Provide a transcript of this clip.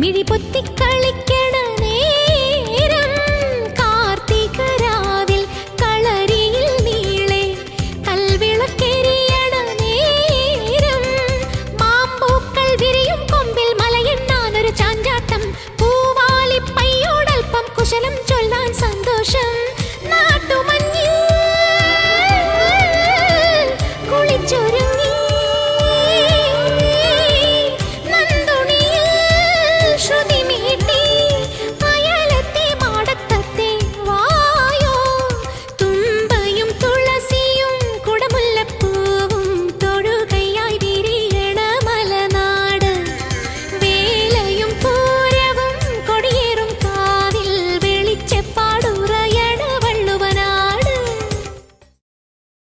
മിഴിപൊത്തി കളിക്കണ നേരം കാർത്തികരാവിൽ കളരിയിൽ നീളെ കൽവിളക്കെരിയണ നേരം മാമ്പൂക്കൾ വിരിയും കൊമ്പിൽ മലയെണ്ണാനൊരു ചാഞ്ചാട്ടം പൂവാലി പയ്യോടൽപ്പം കുശലം ചൊല്ലാൻ സന്തോഷം. നാട്ടു